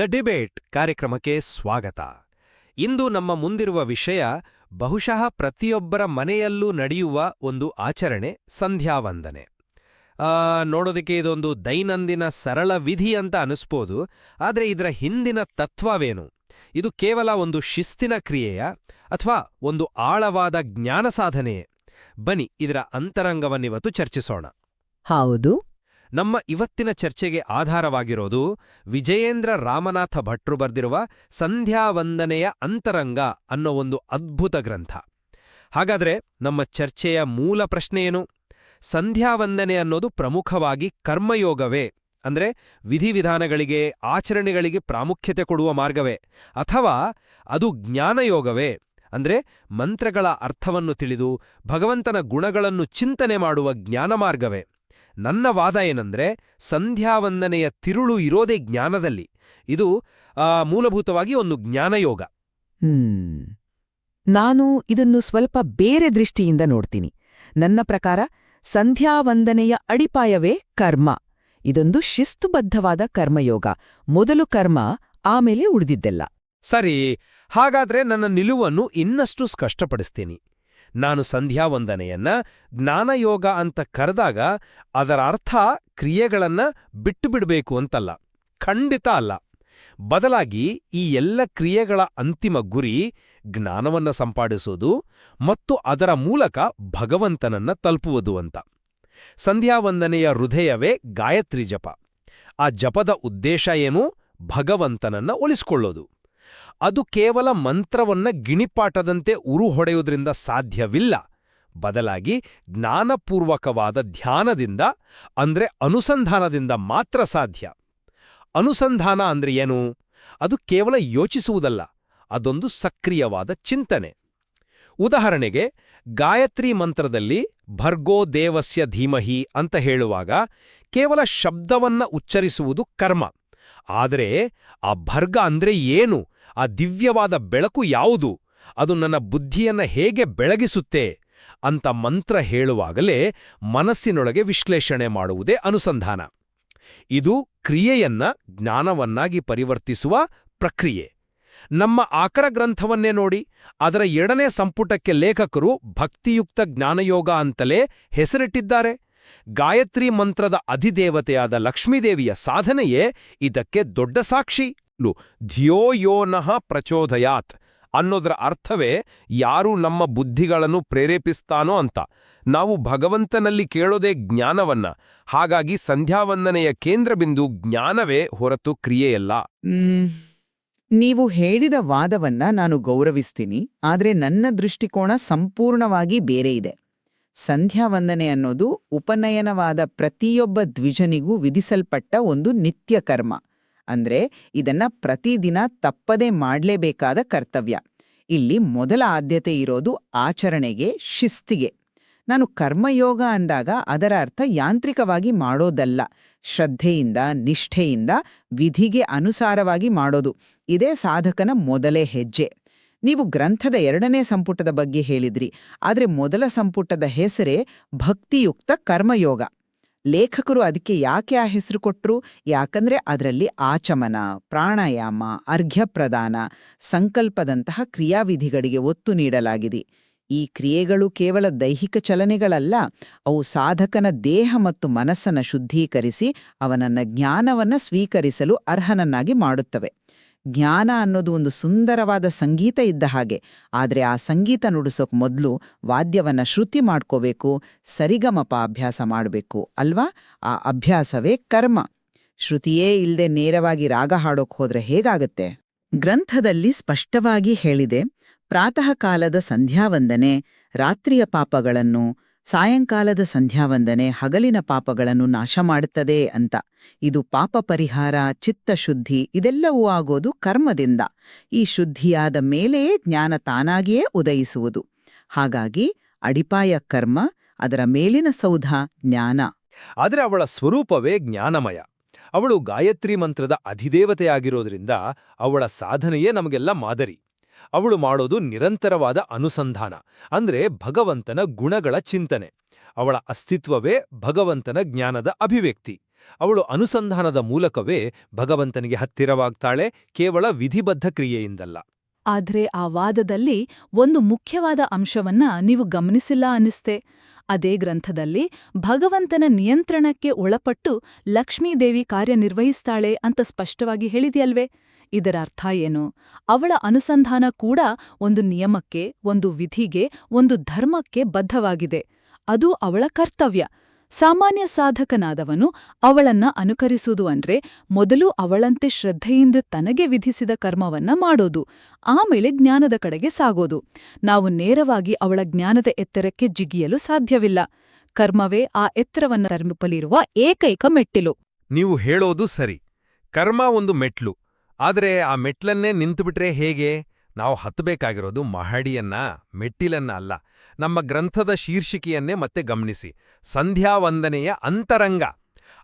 The debate ಕಾರ್ಯಕ್ರಮಕ್ಕೆ ಸ್ವಾಗತ. ಇಂದು ನಮ್ಮ ಮುಂದಿರುವ ವಿಷಯ ಬಹುಶಃ ಪ್ರತಿಯೊಬ್ಬರ ಮನೆಯಲ್ಲೂ ನಡೆಯುವ ಒಂದು ಆಚರಣೆ ಸಂಧ್ಯಾವಂದನೆ. ನೋಡೋದಕ್ಕೆ ಇದೊಂದು ದೈನಂದಿನ ಸರಳ ವಿಧಿ ಅಂತ ಅನಿಸ್ಬೋದು, ಆದರೆ ಇದರ ಹಿಂದಿನ ತತ್ವವೇನು? ಇದು ಕೇವಲ ಒಂದು ಶಿಸ್ತಿನ ಕ್ರಿಯೆಯ, ಅಥವಾ ಒಂದು ಆಳವಾದ ಜ್ಞಾನ ಸಾಧನೆಯೇ? ಬನ್ನಿ, ಇದರ ಅಂತರಂಗವನ್ನಿವತ್ತು ಚರ್ಚಿಸೋಣ. ಹೌದು. ನಮ್ಮ ಇವತ್ತಿನ ಚರ್ಚೆಗೆ ಆಧಾರವಾಗಿರೋದು ವಿಜಯೇಂದ್ರ ರಾಮನಾಥ ಭಟ್ರು ಬರೆದಿರುವ ಸಂಧ್ಯಾವಂದನೆಯ ಅಂತರಂಗ ಅನ್ನೋ ಒಂದು ಅದ್ಭುತ ಗ್ರಂಥ. ಹಾಗಾದ್ರೆ ನಮ್ಮ ಚರ್ಚೆಯ ಮೂಲ ಪ್ರಶ್ನೆಯೇನು ಸಂಧ್ಯಾವಂದನೆ ಅನ್ನೋದು ಪ್ರಮುಖವಾಗಿ ಕರ್ಮಯೋಗವೇ? ಅಂದ್ರೆ ವಿಧಿವಿಧಾನಗಳಿಗೆ, ಆಚರಣೆಗಳಿಗೆ ಪ್ರಾಮುಖ್ಯತೆ ಕೊಡುವ ಮಾರ್ಗವೇ? ಅಥವಾ ಅದು ಜ್ಞಾನಯೋಗವೇ? ಅಂದ್ರೆ ಮಂತ್ರಗಳ ಅರ್ಥವನ್ನು ತಿಳಿದು ಭಗವಂತನ ಗುಣಗಳನ್ನು ಚಿಂತನೆ ಮಾಡುವ ಜ್ಞಾನಮಾರ್ಗವೇ ನನ್ನ ವಾದ ಏನಂದ್ರೆ ಸಂಧ್ಯಾವಂದನೆಯ ತಿರುಳು ಇರೋದೇ ಜ್ಞಾನದಲ್ಲಿ. ಇದು ಮೂಲಭೂತವಾಗಿ ಒಂದು ಜ್ಞಾನಯೋಗ. ನಾನು ಇದನ್ನು ಸ್ವಲ್ಪ ಬೇರೆ ದೃಷ್ಟಿಯಿಂದ ನೋಡ್ತೀನಿ. ನನ್ನ ಪ್ರಕಾರ ಸಂಧ್ಯಾವಂದನೆಯ ಅಡಿಪಾಯವೇ ಕರ್ಮ. ಇದೊಂದು ಶಿಸ್ತುಬದ್ಧವಾದ ಕರ್ಮಯೋಗ. ಮೊದಲು ಕರ್ಮ ಆಮೇಲೆ ಉಳಿದಿದ್ದೆಲ್ಲ. ಸರಿ ಹಾಗಾದ್ರೆ ನನ್ನ ನಿಲುವನ್ನು ಇನ್ನಷ್ಟು ಸ್ಪಷ್ಟಪಡಿಸ್ತೀನಿ. ನಾನು ಸಂಧ್ಯಾವಂದನೆಯನ್ನ ಜ್ಞಾನಯೋಗ ಅಂತ ಕರೆದಾಗ ಅದರ ಅರ್ಥ ಕ್ರಿಯೆಗಳನ್ನ ಬಿಟ್ಟುಬಿಡಬೇಕು ಅಂತಲ್ಲ. ಖಂಡಿತ ಅಲ್ಲ. ಬದಲಾಗಿ ಈ ಎಲ್ಲ ಕ್ರಿಯೆಗಳ ಅಂತಿಮ ಗುರಿ ಜ್ಞಾನವನ್ನ ಸಂಪಾದಿಸೋದು ಮತ್ತು ಅದರ ಮೂಲಕ ಭಗವಂತನನ್ನ ತಲುಪುವುದು ಅಂತ. ಸಂಧ್ಯಾವಂದನೆಯ ಹೃದಯವೇ ಗಾಯತ್ರಿ ಜಪ. ಆ ಜಪದ ಉದ್ದೇಶ ಏನು? ಭಗವಂತನನ್ನ ಒಲಿಸ್ಕೊಳ್ಳೋದು. ಅದು ಕೇವಲ ಮಂತ್ರವನ್ನ ಗಿಣಿಪಾಟದಂತೆ ಉರು ಹೊಡೆಯುವುದರಿಂದ ಸಾಧ್ಯವಿಲ್ಲ. ಬದಲಾಗಿ ಜ್ಞಾನಪೂರ್ವಕವಾದ ಧ್ಯಾನದಿಂದ, ಅಂದ್ರೆ ಅನುಸಂಧಾನದಿಂದ ಮಾತ್ರ ಸಾಧ್ಯ. ಅನುಸಂಧಾನ ಅಂದ್ರೆ ಏನು? ಅದು ಕೇವಲ ಯೋಚಿಸುವುದಲ್ಲ, ಅದೊಂದು ಸಕ್ರಿಯವಾದ ಚಿಂತನೆ. ಉದಾಹರಣೆಗೆ, ಗಾಯತ್ರಿ ಮಂತ್ರದಲ್ಲಿ ಭರ್ಗೋ ದೇವಸ್ಯ ಧೀಮಹಿ ಅಂತ ಹೇಳುವಾಗ ಕೇವಲ ಶಬ್ದವನ್ನ ಉಚ್ಚರಿಸುವುದು ಕರ್ಮ. ಆದರೆ ಆ ಭರ್ಗ ಅಂದ್ರೆ ಏನು? ಆ ದಿವ್ಯವಾದ ಬೆಳಕು ಯಾವುದು? ಅದು ನನ್ನ ಬುದ್ಧಿಯನ್ನ ಹೇಗೆ ಬೆಳಗಿಸುತ್ತೆ? ಅಂತ ಮಂತ್ರ ಹೇಳುವಾಗಲೇ ಮನಸ್ಸಿನೊಳಗೆ ವಿಶ್ಲೇಷಣೆ ಮಾಡುವುದೇ ಅನುಸಂಧಾನ. ಇದು ಕ್ರಿಯೆಯನ್ನ ಜ್ಞಾನವನ್ನಾಗಿ ಪರಿವರ್ತಿಸುವ ಪ್ರಕ್ರಿಯೆ. ನಮ್ಮ ಆಕರ ಗ್ರಂಥವನ್ನೇ ನೋಡಿ, ಅದರ ಎರಡನೇ ಸಂಪುಟಕ್ಕೆ ಲೇಖಕರು ಭಕ್ತಿಯುಕ್ತ ಜ್ಞಾನಯೋಗ ಅಂತಲೇ ಹೆಸರಿಟ್ಟಿದ್ದಾರೆ. ಗಾಯತ್ರಿ ಮಂತ್ರದ ಅಧಿದೇವತೆಯಾದ ಲಕ್ಷ್ಮೀದೇವಿಯ ಸಾಧನೆಯೇ ಇದಕ್ಕೆ ದೊಡ್ಡ ಸಾಕ್ಷಿ. ಲು ಧಿಯೋ ಯೋನಃ ಪ್ರಚೋದಯಾತ್ ಅನ್ನೋದರ ಅರ್ಥವೇ ಯಾರು ನಮ್ಮ ಬುದ್ಧಿಗಳನ್ನು ಪ್ರೇರೇಪಿಸ್ತಾನೋ ಅಂತ. ನಾವು ಭಗವಂತನಲ್ಲಿ ಕೇಳೋದೇ ಜ್ಞಾನವನ್ನ. ಹಾಗಾಗಿ ಸಂಧ್ಯಾವಂದನೆಯ ಕೇಂದ್ರಬಿಂದು ಜ್ಞಾನವೇ ಹೊರತು ಕ್ರಿಯೆಯಲ್ಲ. ನೀವು ಹೇಳಿದ ವಾದವನ್ನ ನಾನು ಗೌರವಿಸ್ತೀನಿ, ಆದರೆ ನನ್ನ ದೃಷ್ಟಿಕೋನ ಸಂಪೂರ್ಣವಾಗಿ ಬೇರೆ ಇದೆ. ಸಂಧ್ಯಾವಂದನೆ ಅನ್ನೋದು ಉಪನಯನವಾದ ಪ್ರತಿಯೊಬ್ಬ ದ್ವಿಜನಿಗೂ ವಿಧಿಸಲ್ಪಟ್ಟ ಒಂದು ನಿತ್ಯ ಕರ್ಮ. ಅಂದ್ರೆ ಇದನ್ನ ಪ್ರತಿದಿನ ತಪ್ಪದೆ ಮಾಡಲೇಬೇಕಾದ ಕರ್ತವ್ಯ. ಇಲ್ಲಿ ಮೊದಲ ಆದ್ಯತೆ ಇರೋದು ಆಚರಣೆಗೆ, ಶಿಸ್ತಿಗೆ. ನಾನು ಕರ್ಮಯೋಗ ಅಂದಾಗ ಅದರ ಅರ್ಥ ಯಾಂತ್ರಿಕವಾಗಿ ಮಾಡೋದಲ್ಲ. ಶ್ರದ್ಧೆಯಿಂದ, ನಿಷ್ಠೆಯಿಂದ, ವಿಧಿಗೆ ಅನುಸಾರವಾಗಿ ಮಾಡೋದು. ಇದೇ ಸಾಧಕನ ಮೊದಲೇ ಹೆಜ್ಜೆ. ನೀವು ಗ್ರಂಥದ ಎರಡನೇ ಸಂಪುಟದ ಬಗ್ಗೆ ಹೇಳಿದ್ರಿ. ಆದರೆ ಮೊದಲ ಸಂಪುಟದ ಹೆಸರೇ ಭಕ್ತಿಯುಕ್ತ ಕರ್ಮಯೋಗ. ಲೇಖಕರು ಅದಕ್ಕೆ ಯಾಕೆ ಆ ಹೆಸರು ಕೊಟ್ಟರು ಯಾಕಂದ್ರೆ ಅದರಲ್ಲಿ ಆಚಮನ, ಪ್ರಾಣಾಯಾಮ, ಅರ್ಘ್ಯಪ್ರದಾನ, ಸಂಕಲ್ಪದಂತಹ ಕ್ರಿಯಾವಿಧಿಗಳಿಗೆ ಒತ್ತು ನೀಡಲಾಗಿದೆ. ಈ ಕ್ರಿಯೆಗಳು ಕೇವಲ ದೈಹಿಕ ಚಲನೆಗಳಲ್ಲ, ಅವು ಸಾಧಕನ ದೇಹ ಮತ್ತು ಮನಸ್ಸನ್ನು ಶುದ್ಧೀಕರಿಸಿ ಅವನನ್ನ ಜ್ಞಾನವನ್ನ ಸ್ವೀಕರಿಸಲು ಅರ್ಹನನ್ನಾಗಿ ಮಾಡುತ್ತವೆ. ಜ್ಞಾನ ಅನ್ನೋದು ಒಂದು ಸುಂದರವಾದ ಸಂಗೀತ ಇದ್ದ ಹಾಗೆ. ಆದರೆ ಆ ಸಂಗೀತ ನುಡಿಸೋಕೆ ಮೊದಲು ವಾದ್ಯವನ್ನ ಶ್ರುತಿ ಮಾಡ್ಕೋಬೇಕು, ಸರಿಗಮಪ ಅಭ್ಯಾಸ ಮಾಡಬೇಕು ಅಲ್ವಾ? ಆ ಅಭ್ಯಾಸವೇ ಕರ್ಮ. ಶ್ರುತಿಯೇ ಇಲ್ಲದೆ ನೇರವಾಗಿ ರಾಗ ಹಾಡೋಕ್ ಹೋದ್ರೆ ಹೇಗಾಗತ್ತೆ? ಗ್ರಂಥದಲ್ಲಿ ಸ್ಪಷ್ಟವಾಗಿ ಹೇಳಿದೆ ಪ್ರಾತಃ ಕಾಲದ ಸಂಧ್ಯಾವಂದನೆ, ರಾತ್ರಿಯ ಪಾಪಗಳನ್ನು ಸಾಯಂಕಾಲದ ಸಂಧ್ಯಾವಂದನೆ ಹಗಲಿನ ಪಾಪಗಳನ್ನು ನಾಶ ಮಾಡುತ್ತದೆ ಅಂತ. ಇದು ಪಾಪ ಪರಿಹಾರ ಚಿತ್ತಶುದ್ಧಿ ಇದೆಲ್ಲವೂ ಆಗೋದು ಕರ್ಮದಿಂದ. ಈ ಶುದ್ಧಿಯಾದ ಮೇಲೆಯೇ ಜ್ಞಾನ ತಾನಾಗಿಯೇ ಉದಯಿಸುವುದು. ಹಾಗಾಗಿ ಅಡಿಪಾಯ ಕರ್ಮ, ಅದರ ಮೇಲಿನ ಸೌಧ ಜ್ಞಾನ. ಆದರೆ ಅವಳ ಸ್ವರೂಪವೇ ಜ್ಞಾನಮಯ. ಅವಳು ಗಾಯತ್ರಿ ಮಂತ್ರದ ಅಧಿದೇವತೆಯಾಗಿರೋದ್ರಿಂದ ಅವಳ ಸಾಧನೆಯೇ ನಮಗೆಲ್ಲ ಮಾದರಿ. ಅವಳು ಮಾಡೋದು ನಿರಂತರವಾದ ಅನುಸಂಧಾನ, ಅಂದ್ರೆ ಭಗವಂತನ ಗುಣಗಳ ಚಿಂತನೆ. ಅವಳ ಅಸ್ತಿತ್ವವೇ ಭಗವಂತನ ಜ್ಞಾನದ ಅಭಿವ್ಯಕ್ತಿ. ಅವಳು ಅನುಸಂಧಾನದ ಮೂಲಕವೇ ಭಗವಂತನಿಗೆ ಹತ್ತಿರವಾಗ್ತಾಳೆ, ಕೇವಲ ವಿಧಿಬದ್ಧ ಕ್ರಿಯೆಯಿಂದಲ್ಲ. ಆದ್ರೆ ಆ ವಾದದಲ್ಲಿ ಒಂದು ಮುಖ್ಯವಾದ ಅಂಶವನ್ನ ನೀವು ಗಮನಿಸಿಲ್ಲ ಅನ್ನಿಸ್ತೆ. ಅದೇ ಗ್ರಂಥದಲ್ಲಿ ಭಗವಂತನ ನಿಯಂತ್ರಣಕ್ಕೆ ಒಳಪಟ್ಟು ಲಕ್ಷ್ಮೀದೇವಿ ಕಾರ್ಯನಿರ್ವಹಿಸ್ತಾಳೆ ಅಂತ ಸ್ಪಷ್ಟವಾಗಿ ಹೇಳಿದೆಯಲ್ವೇ? ಇದರ ಅರ್ಥ ಏನು? ಅವಳ ಅನುಸಂಧಾನ ಕೂಡ ಒಂದು ನಿಯಮಕ್ಕೆ, ಒಂದು ವಿಧಿಗೆ, ಒಂದು ಧರ್ಮಕ್ಕೆ ಬದ್ಧವಾಗಿದೆ. ಅದು ಅವಳ ಕರ್ತವ್ಯ. ಸಾಮಾನ್ಯ ಸಾಧಕನಾದವನು ಅವಳನ್ನ ಅನುಕರಿಸುವುದು ಅಂದ್ರೆ ಮೊದಲು ಅವಳಂತೆ ಶ್ರದ್ಧೆಯಿಂದ ತನಗೆ ವಿಧಿಸಿದ ಕರ್ಮವನ್ನ ಮಾಡೋದು, ಆಮೇಲೆ ಜ್ಞಾನದ ಕಡೆಗೆ ಸಾಗೋದು. ನಾವು ನೇರವಾಗಿ ಅವಳ ಜ್ಞಾನದ ಎತ್ತರಕ್ಕೆ ಜಿಗಿಯಲು ಸಾಧ್ಯವಿಲ್ಲ. ಕರ್ಮವೇ ಆ ಎತ್ತರವನ್ನ ತಲುಪಲಿರುವ ಏಕೈಕ ಮೆಟ್ಟಿಲು. ನೀವು ಹೇಳೋದು ಸರಿ. ಕರ್ಮ ಒಂದು ಮೆಟ್ಲು. ಆದರೆ ಆ ಮೆಟ್ಲನ್ನೇ ನಿಂತುಬಿಟ್ರೆ ಹೇಗೆ? ನಾವು ಹತ್ತಬೇಕಾಗಿರೋದು ಮಹಡಿಯನ್ನ, ಮೆಟ್ಟಿಲನ್ನ ಅಲ್ಲ. ನಮ್ಮ ಗ್ರಂಥದ ಶೀರ್ಷಿಕೆಯನ್ನೇ ಮತ್ತೆ ಗಮನಿಸಿ. ಸಂಧ್ಯಾವಂದನೆಯ ಅಂತರಂಗ.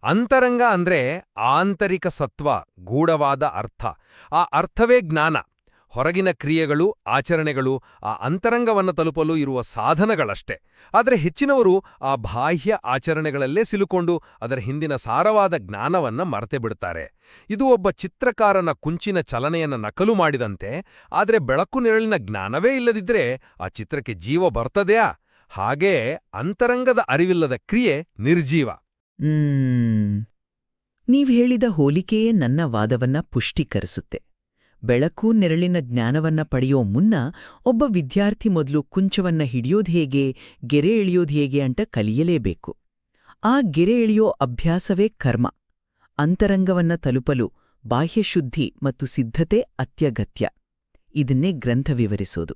ಅಂತರಂಗ ಅಂದ್ರೆ ಆಂತರಿಕ ಸತ್ವ, ಗೂಢವಾದ ಅರ್ಥ. ಆ ಅರ್ಥವೇ ಜ್ಞಾನ. ಹೊರಗಿನ ಕ್ರಿಯೆಗಳು, ಆಚರಣೆಗಳು ಆ ಅಂತರಂಗವನ್ನು ತಲುಪಲು ಇರುವ ಸಾಧನಗಳಷ್ಟೇ. ಆದರೆ ಹೆಚ್ಚಿನವರು ಆ ಬಾಹ್ಯ ಆಚರಣೆಗಳಲ್ಲೇ ಸಿಲುಕೊಂಡು ಅದರ ಹಿಂದಿನ ಸಾರವಾದ ಜ್ಞಾನವನ್ನ ಮರೆತೆ ಬಿಡುತ್ತಾರೆ ಇದು ಒಬ್ಬ ಚಿತ್ರಕಾರನ ಕುಂಚಿನ ಚಲನೆಯನ್ನ ನಕಲು ಮಾಡಿದಂತೆ, ಆದರೆ ಬೆಳಕು ನೆರಳಿನ ಜ್ಞಾನವೇ ಇಲ್ಲದಿದ್ದರೆ ಆ ಚಿತ್ರಕ್ಕೆ ಜೀವ ಬರ್ತದೆಯಾ? ಹಾಗೇ ಅಂತರಂಗದ ಅರಿವಿಲ್ಲದ ಕ್ರಿಯೆ ನಿರ್ಜೀವ. ನೀವು ಹೇಳಿದ ಹೋಲಿಕೆಯೇ ನನ್ನ ವಾದವನ್ನ ಪುಷ್ಟೀಕರಿಸುತ್ತೆ. ಬೆಳಕು ನೆರಳಿನ ಜ್ಞಾನವನ್ನ ಪಡೆಯೋ ಮುನ್ನ ಒಬ್ಬ ವಿದ್ಯಾರ್ಥಿ ಮೊದಲು ಕುಂಚವನ್ನ ಹಿಡಿಯೋದು ಹೇಗೆ, ಗೆರೆ ಎಳೆಯೋದು ಹೇಗೆ ಅಂತ ಕಲಿಯಲೇಬೇಕು. ಆ ಗೆರೆ ಎಳೆಯೋ ಅಭ್ಯಾಸವೇ ಕರ್ಮ. ಅಂತರಂಗವನ್ನ ತಲುಪಲು ಬಾಹ್ಯಶುದ್ಧಿ ಮತ್ತು ಸಿದ್ಧತೆ ಅತ್ಯಗತ್ಯ. ಇದನ್ನೇ ಗ್ರಂಥ ವಿವರಿಸೋದು.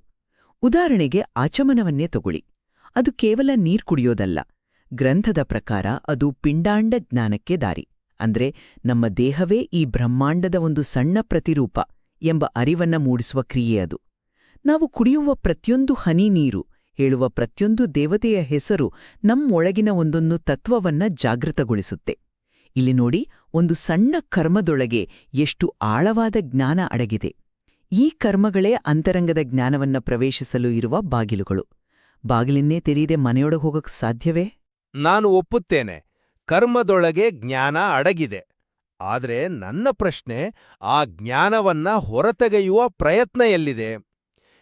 ಉದಾಹರಣೆಗೆ ಆಚಮನವನ್ನೇ ತಗೊಳ್ಳಿ. ಅದು ಕೇವಲ ನೀರ್ ಕುಡಿಯೋದಲ್ಲ. ಗ್ರಂಥದ ಪ್ರಕಾರ ಅದು ಪಿಂಡಾಂಡ ಜ್ಞಾನಕ್ಕೆ ದಾರಿ. ಅಂದ್ರೆ ನಮ್ಮ ದೇಹವೇ ಈ ಬ್ರಹ್ಮಾಂಡದ ಒಂದು ಸಣ್ಣ ಪ್ರತಿರೂಪ. ಎಂಬ ಅರಿವನ್ನ ಮೂಡಿಸುವ ಕ್ರಿಯೆ ಅದು. ನಾವು ಕುಡಿಯುವ ಪ್ರತಿಯೊಂದು ಹನಿ ನೀರು, ಹೇಳುವ ಪ್ರತಿಯೊಂದು ದೇವತೆಯ ಹೆಸರು ನಮ್ಮೊಳಗಿನ ಒಂದೊಂದು ತತ್ವವನ್ನ ಜಾಗೃತಗೊಳಿಸುತ್ತೆ. ಇಲ್ಲಿ ನೋಡಿ, ಒಂದು ಸಣ್ಣ ಕರ್ಮದೊಳಗೆ ಎಷ್ಟು ಆಳವಾದ ಜ್ಞಾನ ಅಡಗಿದೆ. ಈ ಕರ್ಮಗಳೇ ಅಂತರಂಗದ ಜ್ಞಾನವನ್ನ ಪ್ರವೇಶಿಸಲು ಇರುವ ಬಾಗಿಲುಗಳು. ಬಾಗಿಲಿನ್ನೇ ತೆರೆಯದೆ ಮನೆಯೊಳಗೆ ಹೋಗಕ್ ಸಾಧ್ಯವೇ? ನಾನು ಒಪ್ಪುತ್ತೇನೆ. ಕರ್ಮದೊಳಗೆ ಜ್ಞಾನ ಅಡಗಿದೆ. ಆದರೆ ನನ್ನ ಪ್ರಶ್ನೆ ಆ ಜ್ಞಾನವನ್ನ ಹೊರತೆಗೆಯುವ ಪ್ರಯತ್ನ ಎಲ್ಲಿದೆ?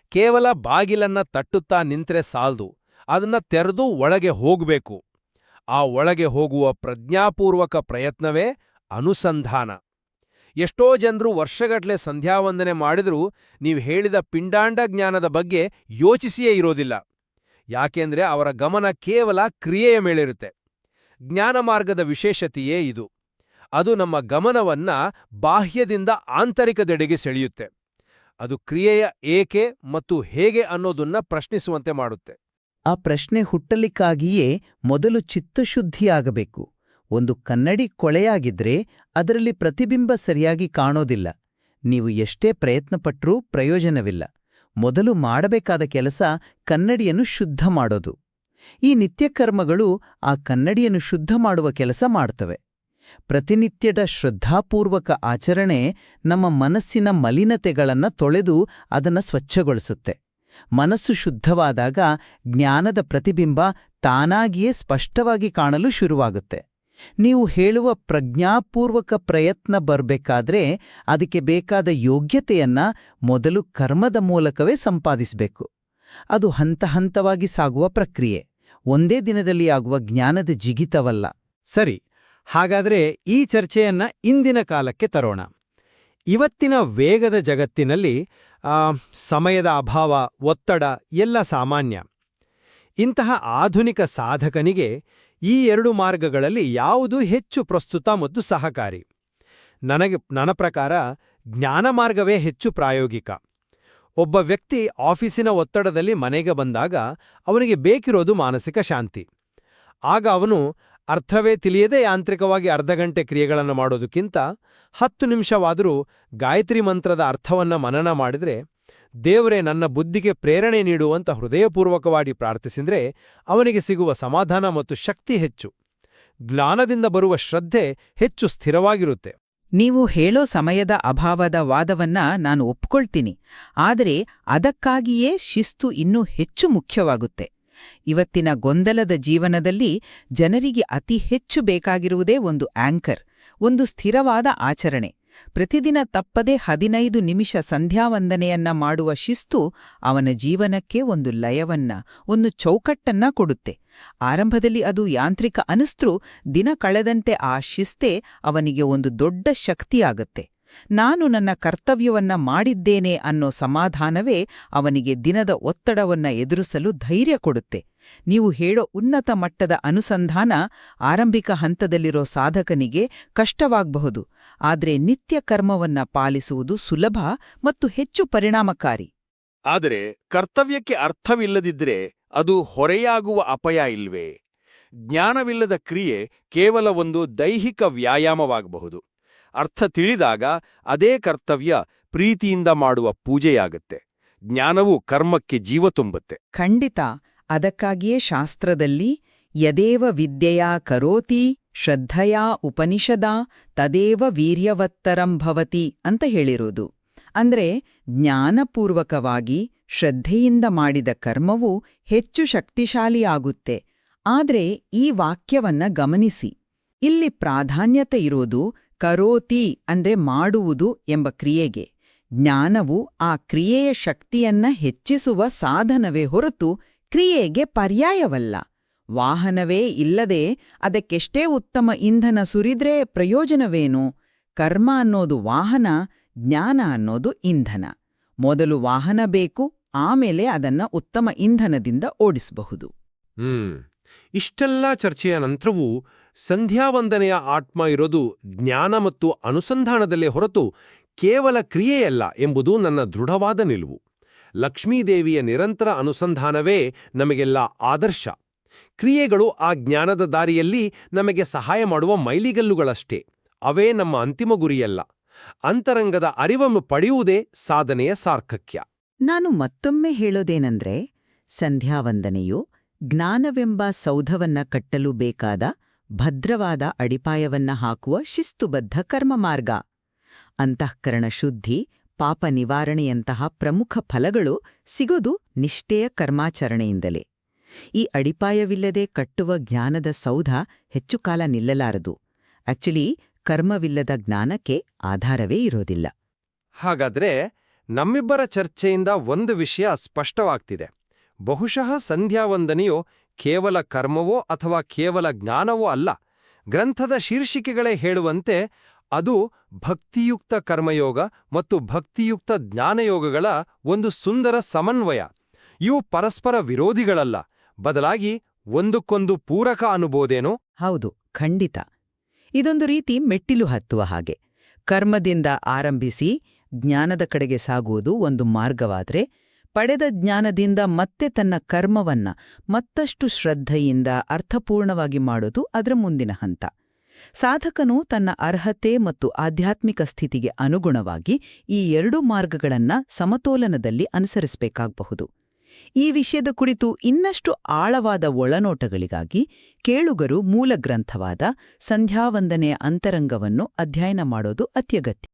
ಕೇವಲ ಬಾಗಿಲನ್ನ ತಟ್ಟುತ್ತಾ ನಿಂತ್ರೆ ಸಾಲ್ದು. ಅದನ್ನ ತೆರೆದು ಒಳಗೆ ಹೋಗಬೇಕು. ಆ ಒಳಗೆ ಹೋಗುವ ಪ್ರಜ್ಞಾಪೂರ್ವಕ ಪ್ರಯತ್ನವೇ ಅನುಸಂಧಾನ. ಎಷ್ಟೋ ಜನರು ವರ್ಷಗಟ್ಲೆ ಸಂಧ್ಯಾವಂದನೆ ಮಾಡಿದರೂ ನೀವು ಹೇಳಿದ ಪಿಂಡಾಂಡ ಜ್ಞಾನದ ಬಗ್ಗೆ ಯೋಚಿಸಿಯೇ ಇರೋದಿಲ್ಲ. ಯಾಕೆಂದ್ರೆ ಅವರ ಗಮನ ಕೇವಲ ಕ್ರಿಯೆಯ ಮೇಲಿರುತ್ತೆ. ಜ್ಞಾನ ಮಾರ್ಗದ ವಿಶೇಷತೆಯೇ ಇದು. ಅದು ನಮ್ಮ ಗಮನವನ್ನ ಬಾಹ್ಯದಿಂದ ಆಂತರಿಕದೆಡೆಗೆ ಸೆಳೆಯುತ್ತೆ. ಅದು ಕ್ರಿಯೆಯ ಏಕೆ ಮತ್ತು ಹೇಗೆ ಅನ್ನೋದನ್ನ ಪ್ರಶ್ನಿಸುವಂತೆ ಮಾಡುತ್ತೆ. ಆ ಪ್ರಶ್ನೆ ಹುಟ್ಟಲಿಕ್ಕಾಗಿಯೇ ಮೊದಲು ಚಿತ್ತಶುದ್ಧಿಯಾಗಬೇಕು. ಒಂದು ಕನ್ನಡಿ ಕೊಳೆಯಾಗಿದ್ರೆ ಅದರಲ್ಲಿ ಪ್ರತಿಬಿಂಬ ಸರಿಯಾಗಿ ಕಾಣೋದಿಲ್ಲ. ನೀವು ಎಷ್ಟೇ ಪ್ರಯತ್ನಪಟ್ಟರೂ ಪ್ರಯೋಜನವಿಲ್ಲ. ಮೊದಲು ಮಾಡಬೇಕಾದ ಕೆಲಸ ಕನ್ನಡಿಯನ್ನು ಶುದ್ಧ ಮಾಡೋದು. ಈ ನಿತ್ಯಕರ್ಮಗಳು ಆ ಕನ್ನಡಿಯನ್ನು ಶುದ್ಧ ಮಾಡುವ ಕೆಲಸ ಮಾಡ್ತವೆ. ಪ್ರತಿನಿತ್ಯದ ಶ್ರದ್ಧಾಪೂರ್ವಕ ಆಚರಣೆ ನಮ್ಮ ಮನಸ್ಸಿನ ಮಲಿನತೆಗಳನ್ನು ತೊಳೆದು ಅದನ್ನು ಸ್ವಚ್ಛಗೊಳಿಸುತ್ತೆ. ಮನಸ್ಸು ಶುದ್ಧವಾದಾಗ ಜ್ಞಾನದ ಪ್ರತಿಬಿಂಬ ತಾನಾಗಿಯೇ ಸ್ಪಷ್ಟವಾಗಿ ಕಾಣಲು ಶುರುವಾಗುತ್ತೆ. ನೀವು ಹೇಳುವ ಪ್ರಜ್ಞಾಪೂರ್ವಕ ಪ್ರಯತ್ನ ಬರಬೇಕಾದ್ರೆ ಅದಕ್ಕೆ ಬೇಕಾದ ಯೋಗ್ಯತೆಯನ್ನ ಮೊದಲು ಕರ್ಮದ ಮೂಲಕವೇ ಸಂಪಾದಿಸಬೇಕು. ಅದು ಹಂತ ಹಂತವಾಗಿ ಸಾಗುವ ಪ್ರಕ್ರಿಯೆ. ಒಂದೇ ದಿನದಲ್ಲಿ ಆಗುವ ಜ್ಞಾನದ ಜಿಗಿತವಲ್ಲ. ಸರಿ ಹಾಗಾದ್ರೆ ಈ ಚರ್ಚೆಯನ್ನ ಇಂದಿನ ಕಾಲಕ್ಕೆ ತರೋಣ. ಇವತ್ತಿನ ವೇಗದ ಜಗತ್ತಿನಲ್ಲಿ ಸಮಯದ ಅಭಾವ, ಒತ್ತಡ ಎಲ್ಲ ಸಾಮಾನ್ಯ. ಇಂತಹ ಆಧುನಿಕ ಸಾಧಕನಿಗೆ ಈ ಎರಡು ಮಾರ್ಗಗಳಲ್ಲಿ ಯಾವುದು ಹೆಚ್ಚು ಪ್ರಸ್ತುತ ಮತ್ತು ಸಹಕಾರಿ? ನನಗೆ, ನನ್ನ ಪ್ರಕಾರ ಜ್ಞಾನ ಮಾರ್ಗವೇ ಹೆಚ್ಚು ಪ್ರಾಯೋಗಿಕ. ಒಬ್ಬ ವ್ಯಕ್ತಿ ಆಫೀಸಿನ ಒತ್ತಡದಲ್ಲಿ ಮನೆಗೆ ಬಂದಾಗ ಅವನಿಗೆ ಬೇಕಿರೋದು ಮಾನಸಿಕ ಶಾಂತಿ. ಆಗ ಅವನು ಅರ್ಥವೇ ತಿಳಿಯದೇ ಯಾಂತ್ರಿಕವಾಗಿ ಅರ್ಧ ಗಂಟೆ ಕ್ರಿಯೆಗಳನ್ನು ಮಾಡೋದಕ್ಕಿಂತ ಹತ್ತು ನಿಮಿಷವಾದರೂ ಗಾಯತ್ರಿ ಮಂತ್ರದ ಅರ್ಥವನ್ನ ಮನನ ಮಾಡಿದರೆ ದೇವರೇ ನನ್ನ ಬುದ್ಧಿಗೆ ಪ್ರೇರಣೆ ನೀಡುವಂತ ಹೃದಯಪೂರ್ವಕವಾಗಿ ಪ್ರಾರ್ಥಿಸಿದರೆ ಅವನಿಗೆ ಸಿಗುವ ಸಮಾಧಾನ ಮತ್ತು ಶಕ್ತಿ ಹೆಚ್ಚು. ಜ್ಞಾನದಿಂದ ಬರುವ ಶ್ರದ್ಧೆ ಹೆಚ್ಚು ಸ್ಥಿರವಾಗಿರುತ್ತೆ. ನೀವು ಹೇಳೋ ಸಮಯದ ಅಭಾವದ ವಾದವನ್ನ ನಾನು ಒಪ್ಕೊಳ್ತೀನಿ. ಆದರೆ ಅದಕ್ಕಾಗಿಯೇ ಶಿಸ್ತು ಇನ್ನೂ ಹೆಚ್ಚು ಮುಖ್ಯವಾಗುತ್ತೆ. ಇವತ್ತಿನ ಗೊಂದಲದ ಜೀವನದಲ್ಲಿ ಜನರಿಗೆ ಅತಿ ಹೆಚ್ಚು ಬೇಕಾಗಿರುವುದೇ ಒಂದು ಆಂಕರ್, ಒಂದು ಸ್ಥಿರವಾದ ಆಚರಣೆ. ಪ್ರತಿದಿನ ತಪ್ಪದೆ ಹದಿನೈದು ನಿಮಿಷ ಸಂಧ್ಯಾವಂದನೆಯನ್ನ ಮಾಡುವ ಶಿಸ್ತು ಅವನ ಜೀವನಕ್ಕೆ ಒಂದು ಲಯವನ್ನ, ಒಂದು ಚೌಕಟ್ಟನ್ನ ಕೊಡುತ್ತೆ. ಆರಂಭದಲ್ಲಿ ಅದು ಯಾಂತ್ರಿಕ ಅನಿಸ್ತ್ರೂ ದಿನ ಕಳೆದಂತೆ ಆ ಶಿಸ್ತೇ ಅವನಿಗೆ ಒಂದು ದೊಡ್ಡ ಶಕ್ತಿಯಾಗತ್ತೆ. ನಾನು ನನ್ನ ಕರ್ತವ್ಯವನ್ನ ಮಾಡಿದ್ದೇನೆ ಅನ್ನೋ ಸಮಾಧಾನವೇ ಅವನಿಗೆ ದಿನದ ಒತ್ತಡವನ್ನ ಎದುರಿಸಲು ಧೈರ್ಯ ಕೊಡುತ್ತೆ. ನೀವು ಹೇಳೋ ಉನ್ನತ ಮಟ್ಟದ ಅನುಸಂಧಾನ ಆರಂಭಿಕ ಹಂತದಲ್ಲಿರೋ ಸಾಧಕನಿಗೆ ಕಷ್ಟವಾಗಬಹುದು. ಆದರೆ ನಿತ್ಯ ಕರ್ಮವನ್ನ ಪಾಲಿಸುವುದು ಸುಲಭ ಮತ್ತು ಹೆಚ್ಚು ಪರಿಣಾಮಕಾರಿ. ಆದರೆ ಕರ್ತವ್ಯಕ್ಕೆ ಅರ್ಥವಿಲ್ಲದಿದ್ದರೆ ಅದು ಹೊರೆಯಾಗುವ ಅಪಾಯ ಇಲ್ವೇ? ಜ್ಞಾನವಿಲ್ಲದ ಕ್ರಿಯೆ ಕೇವಲ ಒಂದು ದೈಹಿಕ ವ್ಯಾಯಾಮವಾಗಬಹುದು. ಅರ್ಥ ತಿಳಿದಾಗ ಅದೇ ಕರ್ತವ್ಯ ಪ್ರೀತಿಯಿಂದ ಮಾಡುವ ಪೂಜೆಯಾಗುತ್ತೆ. ಜ್ಞಾನವು ಕರ್ಮಕ್ಕೆ ಜೀವ ತುಂಬುತ್ತೆ. ಖಂಡಿತ. ಅದಕ್ಕಾಗಿಯೇ ಶಾಸ್ತ್ರದಲ್ಲಿ ಯದೇವ ವಿದ್ಯೆಯಾ ಕರೋತಿ ಶ್ರದ್ಧಯಾ ಉಪನಿಷದ ತದೇವ ವೀರ್ಯವತ್ತರಂ ಭವತಿ ಅಂತ ಹೇಳಿರೋದು. ಅಂದ್ರೆ ಜ್ಞಾನಪೂರ್ವಕವಾಗಿ ಶ್ರದ್ಧೆಯಿಂದ ಮಾಡಿದ ಕರ್ಮವು ಹೆಚ್ಚು ಶಕ್ತಿಶಾಲಿಯಾಗುತ್ತೆ ಆದ್ರೆ ಈ ವಾಕ್ಯವನ್ನ ಗಮನಿಸಿ. ಇಲ್ಲಿ ಪ್ರಾಧಾನ್ಯತೆ ಇರೋದು ಕರೋತಿ ಅಂದ್ರೆ ಮಾಡುವುದು ಎಂಬ ಕ್ರಿಯೆಗೆ. ಜ್ಞಾನವು ಆ ಕ್ರಿಯೆಯ ಶಕ್ತಿಯನ್ನ ಹೆಚ್ಚಿಸುವ ಸಾಧನವೇ ಹೊರತು ಕ್ರಿಯೆಗೆ ಪರ್ಯಾಯವಲ್ಲ. ವಾಹನವೇ ಇಲ್ಲದೆ ಅದಕ್ಕೆಷ್ಟೇ ಉತ್ತಮ ಇಂಧನ ಸುರಿದ್ರೆ ಪ್ರಯೋಜನವೇನು? ಕರ್ಮ ಅನ್ನೋದು ವಾಹನ, ಜ್ಞಾನ ಅನ್ನೋದು ಇಂಧನ. ಮೊದಲು ವಾಹನ ಬೇಕು, ಆಮೇಲೆ ಅದನ್ನ ಉತ್ತಮ ಇಂಧನದಿಂದ ಓಡಿಸಬಹುದು. ಇಷ್ಟೆಲ್ಲ ಚರ್ಚೆಯ ನಂತರವೂ ಸಂಧ್ಯಾವಂದನೆಯ ಆತ್ಮ ಇರೋದು ಜ್ಞಾನ ಮತ್ತು ಅನುಸಂಧಾನದಲ್ಲೇ ಹೊರತು ಕೇವಲ ಕ್ರಿಯೆಯಲ್ಲ ಎಂಬುದು ನನ್ನ ದೃಢವಾದ ನಿಲುವು. ಲಕ್ಷ್ಮೀದೇವಿಯ ನಿರಂತರ ಅನುಸಂಧಾನವೇ ನಮಗೆಲ್ಲ ಆದರ್ಶ. ಕ್ರಿಯೆಗಳು ಆ ಜ್ಞಾನದ ದಾರಿಯಲ್ಲಿ ನಮಗೆ ಸಹಾಯ ಮಾಡುವ ಮೈಲಿಗಲ್ಲುಗಳಷ್ಟೇ. ಅವೇ ನಮ್ಮ ಅಂತಿಮ ಗುರಿಯಲ್ಲ. ಅಂತರಂಗದ ಅರಿವನ್ನು ಪಡೆಯುವುದೇ ಸಾಧನೆಯ ಸಾರ್ಥಕ್ಯ. ನಾನು ಮತ್ತೊಮ್ಮೆ ಹೇಳೋದೇನೆಂದ್ರೆ, ಸಂಧ್ಯಾವಂದನೆಯು ಜ್ಞಾನವೆಂಬ ಸೌಧವನ್ನ ಕಟ್ಟಲು ಬೇಕಾದ ಭದ್ರವಾದ ಅಡಿಪಾಯವನ್ನ ಹಾಕುವ ಶಿಸ್ತುಬದ್ಧ ಕರ್ಮಮಾರ್ಗ. ಅಂತಃಕರಣ ಶುದ್ಧಿ, ಪಾಪ ನಿವಾರಣೆಯಂತಹ ಪ್ರಮುಖ ಫಲಗಳು ಸಿಗೋದು ನಿಷ್ಠೆಯ ಕರ್ಮಾಚರಣೆಯಿಂದಲೇ. ಈ ಅಡಿಪಾಯವಿಲ್ಲದೆ ಕಟ್ಟುವ ಜ್ಞಾನದ ಸೌಧ ಹೆಚ್ಚು ಕಾಲ ನಿಲ್ಲಲಾರದು. ಆಕ್ಚುಲಿ ಕರ್ಮವಿಲ್ಲದ ಜ್ಞಾನಕ್ಕೆ ಆಧಾರವೇ ಇರೋದಿಲ್ಲ. ಹಾಗಾದ್ರೆ ನಮ್ಮಿಬ್ಬರ ಚರ್ಚೆಯಿಂದ ಒಂದು ವಿಷಯ ಸ್ಪಷ್ಟವಾಗ್ತಿದೆ. ಬಹುಶಃ ಸಂಧ್ಯಾವಂದನೆಯು ಕೇವಲ ಕರ್ಮವೋ ಅಥವಾ ಕೇವಲ ಜ್ಞಾನವೋ ಅಲ್ಲ. ಗ್ರಂಥದ ಶೀರ್ಷಿಕೆಗಳೇ ಹೇಳುವಂತೆ ಅದು ಭಕ್ತಿಯುಕ್ತ ಕರ್ಮಯೋಗ ಮತ್ತು ಭಕ್ತಿಯುಕ್ತ ಜ್ಞಾನಯೋಗಗಳ ಒಂದು ಸುಂದರ ಸಮನ್ವಯ. ಇವು ಪರಸ್ಪರ ವಿರೋಧಿಗಳಲ್ಲ. ಬದಲಾಗಿ ಒಂದಕ್ಕೊಂದು ಪೂರಕ ಅನುಬೋದೇನೋ ಹೌದು, ಖಂಡಿತ. ಇದೊಂದು ರೀತಿ ಮೆಟ್ಟಿಲು ಹತ್ತುವ ಹಾಗೆ. ಕರ್ಮದಿಂದ ಆರಂಭಿಸಿ ಜ್ಞಾನದ ಕಡೆಗೆ ಸಾಗುವುದು ಒಂದು ಮಾರ್ಗವಾದ್ರೆ ಪಡೆದ ಜ್ಞಾನದಿಂದ ಮತ್ತೆ ತನ್ನ ಕರ್ಮವನ್ನ ಮತ್ತಷ್ಟು ಶ್ರದ್ಧೆಯಿಂದ ಅರ್ಥಪೂರ್ಣವಾಗಿ ಮಾಡೋದು ಅದರ ಮುಂದಿನ ಹಂತ. ಸಾಧಕನು ತನ್ನ ಅರ್ಹತೆ ಮತ್ತು ಆಧ್ಯಾತ್ಮಿಕ ಸ್ಥಿತಿಗೆ ಅನುಗುಣವಾಗಿ ಈ ಎರಡು ಮಾರ್ಗಗಳನ್ನ ಸಮತೋಲನದಲ್ಲಿ ಅನುಸರಿಸಬೇಕಾಗಬಹುದು. ಈ ವಿಷಯದ ಕುರಿತು ಇನ್ನಷ್ಟು ಆಳವಾದ ಒಳನೋಟಗಳಿಗಾಗಿ ಕೇಳುಗರು ಮೂಲ ಗ್ರಂಥವಾದ ಸಂಧ್ಯಾವಂದನೆಯ ಅಂತರಂಗವನ್ನು ಅಧ್ಯಯನ ಮಾಡೋದು ಅತ್ಯಗತ್ಯ.